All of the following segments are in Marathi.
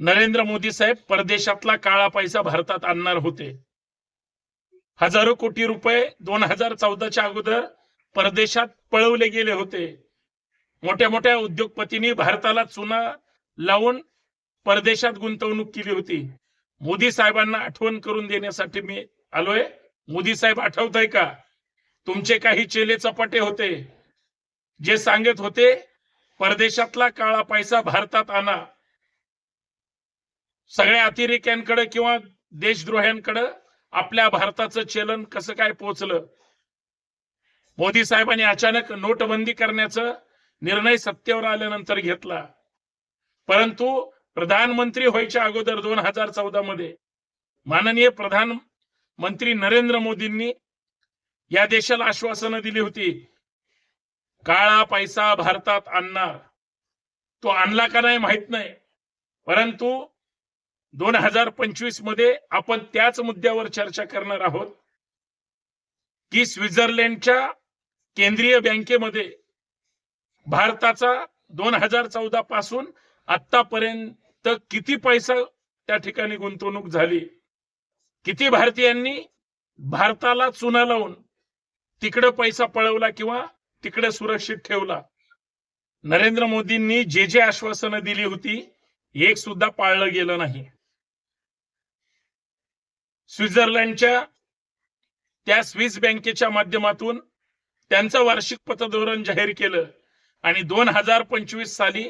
नरेंद्र मोदी साहेब परदेशातला काळा पैसा भारतात आणणार होते. हजारो कोटी रुपये दोन हजार चौदाच्या अगोदर परदेशात पळवले गेले होते. मोठ्या मोठ्या उद्योगपतींनी भारताला चुना लावून परदेशात गुंतवणूक केली होती. मोदी साहेबांना आठवण करून देण्यासाठी मी आलोय. मोदी साहेब आठवत आहे का? तुमचे काही चेले चपाटे होते. जे सांगत होते परदेशातला काळा पैसा भारतात आणा. सगळ्या अतिरेक्यांकडे किंवा देशद्रोह्यांकडे आपल्या भारताचं चलन कसं काय पोहोचलं मोदी साहेबांनी अचानक नोटबंदी करण्याचा निर्णय सत्तेवर आल्यानंतर घेतला. परंतु प्रधानमंत्री व्हायच्या अगोदर दोन हजार चौदा मध्ये माननीय प्रधानमंत्री नरेंद्र मोदींनी या देशाला आश्वासनं दिली होती काळा पैसा भारतात आणणार. तो आणला का नाही माहीत नाही. परंतु दोन हजार पंचवीसमध्ये आपण त्याच मुद्द्यावर चर्चा करणार आहोत की स्वित्झर्लंडच्या केंद्रीय बँकेमध्ये भारताचा दोन हजार चौदा पासून आतापर्यंत किती पैसा त्या ठिकाणी गुंतवणूक झाली? किती भारतीयांनी भारताला चुना लावून तिकडे पैसा पळवला किंवा तिकडे सुरक्षित ठेवला? नरेंद्र मोदींनी जे जे आश्वासनं दिली होती एक सुद्धा पाळलं गेलं नाही. स्वित्झर्लंडच्या त्या स्विस बँकेच्या माध्यमातून त्यांचं वार्षिक पतधोरण जाहीर केलं. आणि दोन हजार पंचवीस साली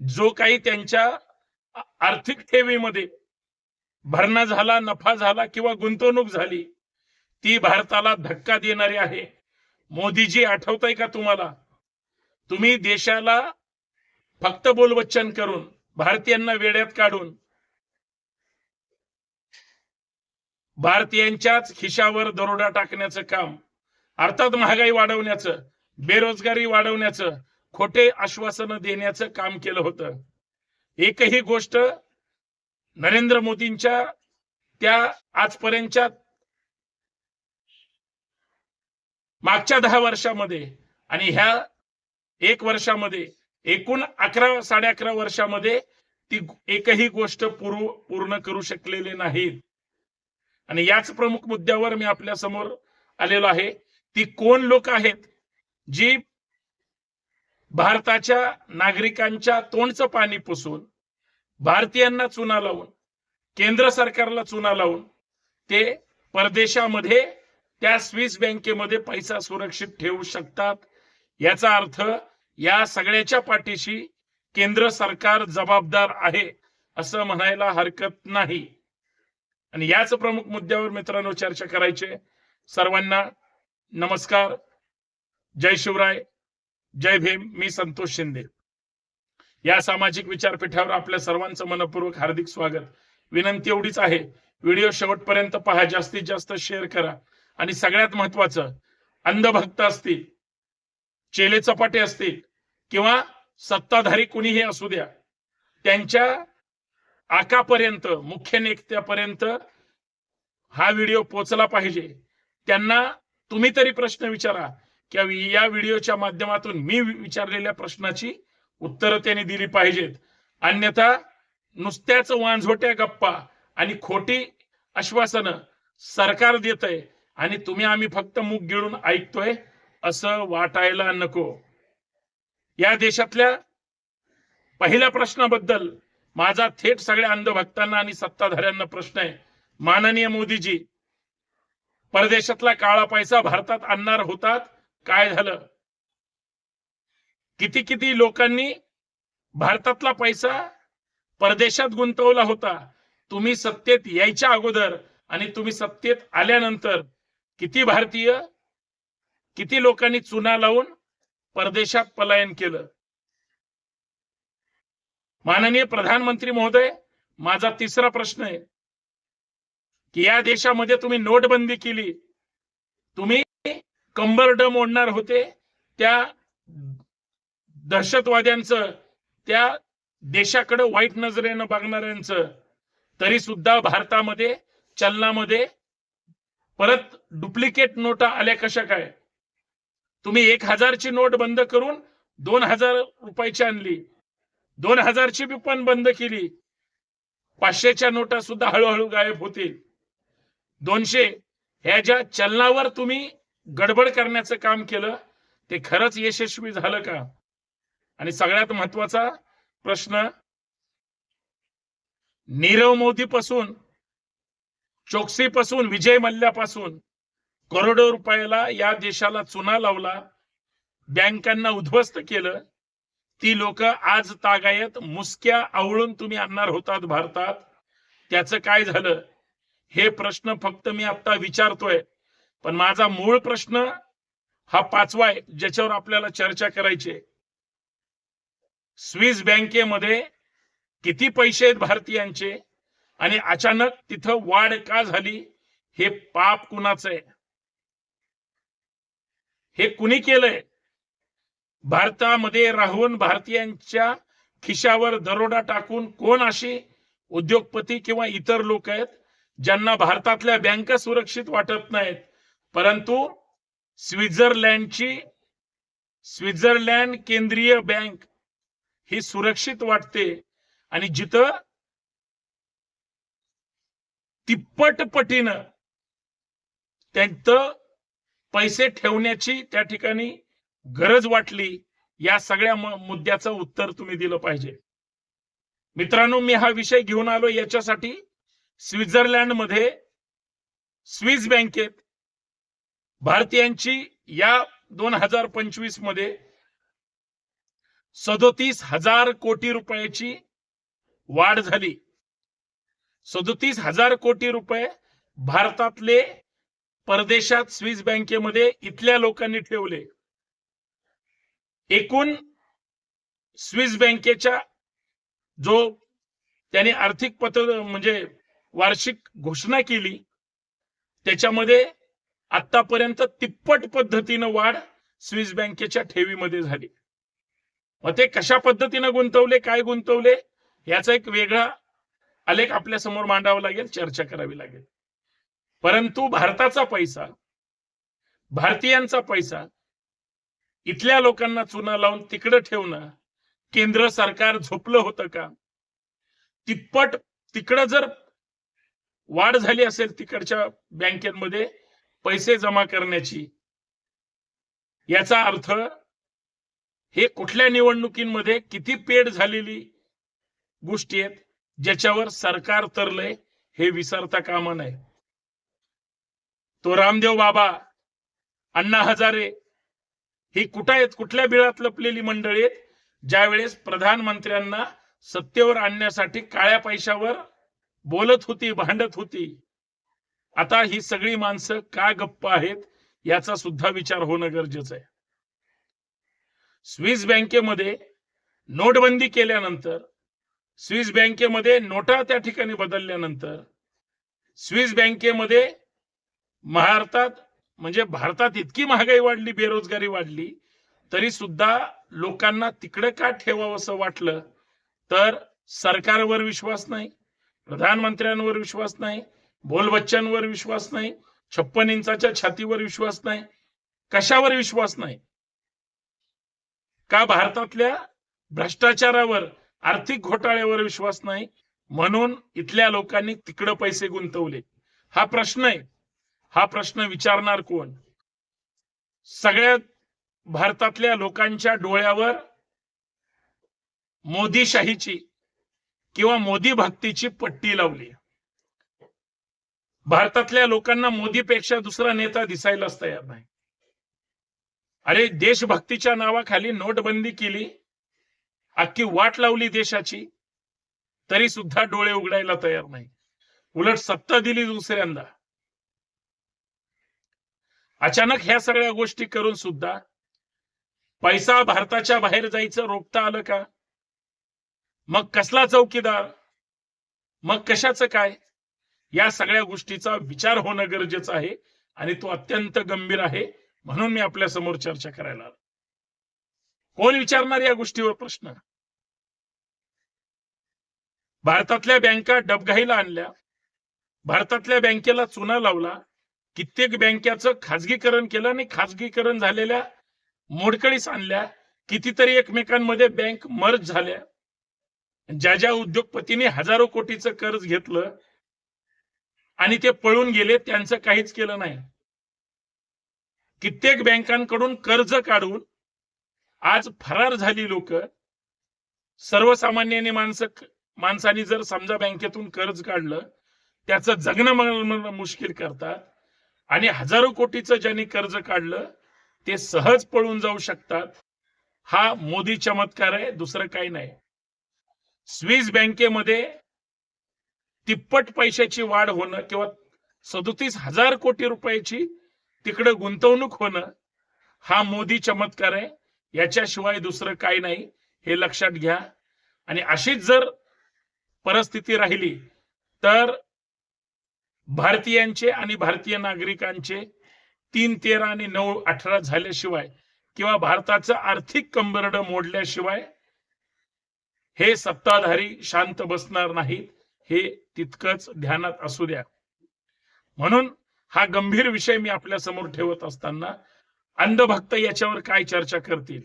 जो काही त्यांच्या आर्थिक ठेवीमध्ये भरणा झाला नफा झाला किंवा गुंतवणूक झाली ती भारताला धक्का देणारी आहे. मोदीजी आठवत का तुम्हाला? तुम्ही देशाला फक्त बोलवच्चन करून भारतीयांना वेड्यात काढून भारतीयांच्याच खिशावर दरोडा टाकण्याचं काम अर्थात महागाई वाढवण्याचं बेरोजगारी वाढवण्याचं खोटे आश्वासनं देण्याचं काम केलं होतं. एकही गोष्ट नरेंद्र मोदींच्या त्या आजपर्यंतच्या मागच्या दहा वर्षामध्ये आणि ह्या एक वर्षामध्ये एकूण अकरा साडे अकरा वर्षामध्ये ती एकही गोष्ट पूर्व पूर्ण करू शकलेली नाहीत. आणि याच प्रमुख मुद्द्यावर मी आपल्यासमोर आलेलो आहे. ती कोण लोक आहेत? जी भारताच्या नागरिकांच्या तोंडचं पाणी पुसून भारतीयांना चुना लावून केंद्र सरकारला चुना लावून ते परदेशामध्ये त्या स्विस बँकेमध्ये पैसा सुरक्षित ठेवू शकतात? याचा अर्थ या सगळ्याच्या पाठीशी केंद्र सरकार जबाबदार आहे असं म्हणायला हरकत नाही. आणि याच प्रमुख मुद्द्यावर मित्रांनो चर्चा करायचे. सर्वांना नमस्कार. जय शिवराय. जय भीम. मी संतोष शिंदे. या सामाजिक विचारपीठावर आपल्या सर्वांचं मनपूर्वक हार्दिक स्वागत. विनंती एवढीच आहे. व्हिडिओ शेवटपर्यंत पहा. जास्तीत जास्त शेअर करा. आणि सगळ्यात महत्वाचं अंधभक्त असतील चेले चपाटे असतील किंवा सत्ताधारी कुणीही असू द्या त्यांच्या आकापर्यंत मुख्य नेत्यापर्यंत हा व्हिडिओ पोचला पाहिजे. त्यांना तुम्ही तरी प्रश्न विचारा की या व्हिडिओच्या माध्यमातून मी विचारलेल्या प्रश्नाची उत्तरं त्यांनी दिली पाहिजेत. अन्यथा नुसत्याच वांझोट्या गप्पा आणि खोटी आश्वासनं सरकार देत आहे आणि तुम्ही आम्ही फक्त मुख गिळून ऐकतोय असं वाटायला नको. या देशातल्या पहिल्या प्रश्नाबद्दल माझा थेट सगळ्या अंधभक्तांना आणि सत्ताधाऱ्यांना प्रश्न आहे. माननीय मोदीजी परदेशातला काळा पैसा भारतात आणणार होतात. काय झालं? किती किती लोकांनी भारतातला पैसा परदेशात गुंतवला होता? तुम्ही सत्तेत यायच्या अगोदर आणि तुम्ही सत्तेत आल्यानंतर किती भारतीय किती लोकांनी चुना लावून परदेशात पलायन केलं? माननीय प्रधानमंत्री महोदय माझा तिसरा प्रश्न आहे की या देशामध्ये तुम्ही नोटबंदी केली तुम्ही कंबरडम मोडणार ओढणार होते त्या दहशतवाद्यांचं त्या देशाकडे वाईट नजरेनं बघणाऱ्यांचं तरी सुद्धा भारतामध्ये चलनामध्ये परत डुप्लिकेट नोटा आल्या कशा काय? तुम्ही एक हजारची नोट बंद करून दोन हजार रुपयाची आणली. दोन हजारची बी पण बंद केली. पाचशेच्या नोटा सुद्धा हळूहळू गायब होतील. दोनशे ह्या ज्या चलनावर तुम्ही गडबड करण्याचं काम केलं ते खरंच यशस्वी झालं का? आणि सगळ्यात महत्त्वाचा प्रश्न नीरव मोदी पासून चोक्सी पासून विजय मल्ल्यापासून करोडो रुपयाला या देशाला चुना लावला बँकांना उद्ध्वस्त केलं ती लोक आज तागायत मुसक्या आवळून तुम्ही आणणार होतात भारतात. त्याचं काय झालं? हे प्रश्न फक्त मी आता विचारतोय. पण माझा मूळ प्रश्न हा पाचवा आहे ज्याच्यावर आपल्याला चर्चा करायची स्विस बँकेमध्ये किती पैसे आहेत भारतीयांचे? आणि अचानक तिथं वाढ का झाली? हे पाप कुणाचं आहे? हे कुणी केलंय? भारतामध्ये राहून भारतीयांच्या खिशावर दरोडा टाकून कोण अशी उद्योगपती किंवा इतर लोक आहेत ज्यांना भारतातल्या बँका सुरक्षित वाटत नाहीत? परंतु स्वित्झर्लंडची स्वित्झर्लंड केंद्रीय बँक ही सुरक्षित वाटते. आणि जिथं तिप्पट पटीनं त्यांचं पैसे ठेवण्याची त्या ठिकाणी गरज वाटली या सगळ्या मुद्द्याचं उत्तर तुम्ही दिलं पाहिजे. मित्रांनो मी हा विषय घेऊन आलो याच्यासाठी. स्वित्झर्लंडमध्ये स्विस बँकेत भारतीयांची या दोन हजार पंचवीसमध्ये सदोतीस हजार कोटी रुपयाची वाढ झाली. सदोतीस हजार कोटी रुपये भारतातले परदेशात स्विस बँकेमध्ये इथल्या लोकांनी ठेवले. एकूण स्विस बँकेच्या जो त्याने आर्थिक पत्र म्हणजे वार्षिक घोषणा केली त्याच्यामध्ये आतापर्यंत तिप्पट पद्धतीनं वाढ स्विस बँकेच्या ठेवीमध्ये झाली. मग ते कशा पद्धतीनं गुंतवले काय गुंतवले याचा एक वेगळा आलेख आपल्यासमोर मांडावा लागेल चर्चा करावी लागेल. परंतु भारताचा पैसा भारतीयांचा पैसा इथल्या लोकांना चुना लावून तिकडं ठेवणं केंद्र सरकार झोपलं होतं का? तिप्पट तिकडं जर वाढ झाली असेल तिकडच्या बँकेमध्ये पैसे जमा करण्याची याचा अर्थ हे कुठल्या निवडणुकीमध्ये किती पेड झालेली गोष्टी आहेत ज्याच्यावर सरकार तरलंय हे विसरता कामा नये. तो रामदेव बाबा अण्णा हजारे ही कुठं आहेत? कुठल्या बिळात लपलेली मंडळी आहेत? ज्यावेळेस प्रधानमंत्र्यांना सत्तेवर आणण्यासाठी काळ्या पैशावर बोलत होती भांडत होती आता ही सगळी माणसं का गप्प आहेत? याचा सुद्धा विचार होणं गरजेचं आहे. स्विस बँकेमध्ये नोटबंदी केल्यानंतर स्विस बँकेमध्ये नोटा त्या ठिकाणी बदलल्यानंतर स्विस बँकेमध्ये भारतात म्हणजे भारतात इतकी महागाई वाढली बेरोजगारी वाढली तरी सुद्धा लोकांना तिकडे का ठेवावं असं वाटलं? तर सरकारवर विश्वास नाही प्रधानमंत्र्यांवर विश्वास नाही बोलबच्च्यांवर विश्वास नाही छप्पन इंचाच्या छातीवर विश्वास नाही. कशावर विश्वास नाही? का भारतातल्या भ्रष्टाचारावर आर्थिक घोटाळ्यावर विश्वास नाही? म्हणून इथल्या लोकांनी तिकडं पैसे गुंतवले. हा प्रश्न आहे. हा प्रश्न विचारणार कोण? सगळ्यात भारतातल्या लोकांच्या डोळ्यावर मोदीशाहीची किंवा मोदी भक्तीची पट्टी लावली भारतातल्या लोकांना मोदीपेक्षा दुसरा नेता दिसायलाच तयार नाही. अरे देशभक्तीच्या नावाखाली नोटबंदी केली अख्खी वाट लावली देशाची तरी सुद्धा डोळे उघडायला तयार नाही. उलट सत्ता दिली दुसऱ्यांदा. अचानक ह्या सगळ्या गोष्टी करून सुद्धा पैसा भारताच्या बाहेर जायचं रोखता आलं का? मग कसला चौकीदार? मग कशाचं काय? या सगळ्या गोष्टीचा विचार होणं गरजेचं आहे आणि तो अत्यंत गंभीर आहे म्हणून मी आपल्यासमोर चर्चा करायला आलो. कोण विचारणार या गोष्टीवर प्रश्न? भारतातल्या बँका डबघाईला आणल्या. भारतातल्या बँकेला चुना लावला. कित्येक बँकेचं खाजगीकरण केलं आणि खाजगीकरण झालेल्या मोडकळीस आणल्या. कितीतरी एकमेकांमध्ये बँक मर्ज झाल्या. ज्या ज्या उद्योगपतींनी हजारो कोटीचं कर्ज घेतलं आणि ते पळून गेले त्यांचं काहीच केलं नाही. कित्येक बँकांकडून कर्ज काढून आज फरार झाली लोक. सर्वसामान्याने माणसं माणसाने जर समजा बँकेतून कर्ज काढलं त्याचं जगणं मुश्किल करतात. आणि हजारो कोटीचं ज्यांनी कर्ज काढलं ते सहज पळून जाऊ शकतात. हा मोदी चमत्कार आहे दुसरं काही नाही. स्विस बँकेमध्ये तिप्पट पैशाची वाढ होणं किंवा सदोतीस हजार कोटी रुपयाची तिकडे गुंतवणूक होणं हा मोदी चमत्कार आहे. याच्याशिवाय दुसरं काही नाही हे लक्षात घ्या. आणि अशीच जर परिस्थिती राहिली तर भारतीयांचे आणि भारतीय नागरिकांचे तीन तेरा आणि नऊ अठरा झाल्याशिवाय किंवा भारताचं आर्थिक कंबरड मोडल्याशिवाय हे सत्ताधारी शांत बसणार नाहीत हे तितकंच ध्यानात असू द्या. म्हणून हा गंभीर विषय मी आपल्यासमोर ठेवत असताना अंधभक्त याच्यावर काय चर्चा करतील?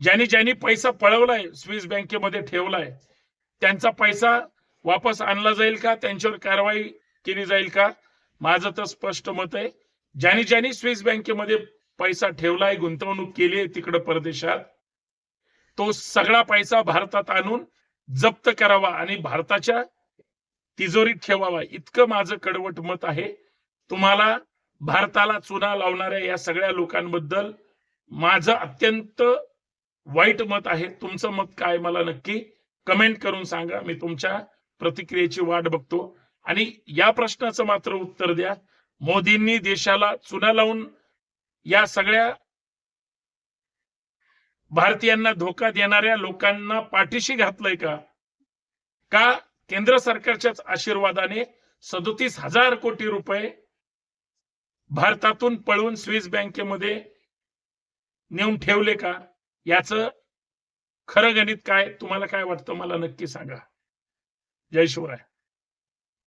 ज्यांनी ज्यांनी पैसा पळवलाय स्विस बँकेमध्ये ठेवलाय त्यांचा पैसा वापस आणला जाईल का? त्यांच्यावर कारवाई केली जाईल का? माझं तर स्पष्ट मत आहे. ज्यांनी ज्यांनी स्विस बँकेमध्ये पैसा ठेवलाय गुंतवणूक केली आहे तिकडे परदेशात तो सगळा पैसा भारतात आणून जप्त करावा आणि भारताच्या तिजोरीत ठेवावा. इतकं माझं कडवट मत आहे. तुम्हाला भारताला चुना लावणाऱ्या या सगळ्या लोकांबद्दल माझं अत्यंत वाईट मत आहे. तुमचं मत काय मला नक्की कमेंट करून सांगा. मी तुमच्या प्रतिक्रियेची वाट बघतो. आणि या प्रश्नाचं मात्र उत्तर द्या. मोदींनी देशाला चुना लावून या सगळ्या भारतीयांना धोका देणाऱ्या लोकांना पाठीशी घातलंय का? का केंद्र सरकारच्याच आशीर्वादाने सदोतीस हजार कोटी रुपये भारतातून पळून स्विस बँकेमध्ये नेऊन ठेवले का? याचं खरं गणित काय? तुम्हाला काय वाटतं? मला नक्की सांगा. जय शिवराय.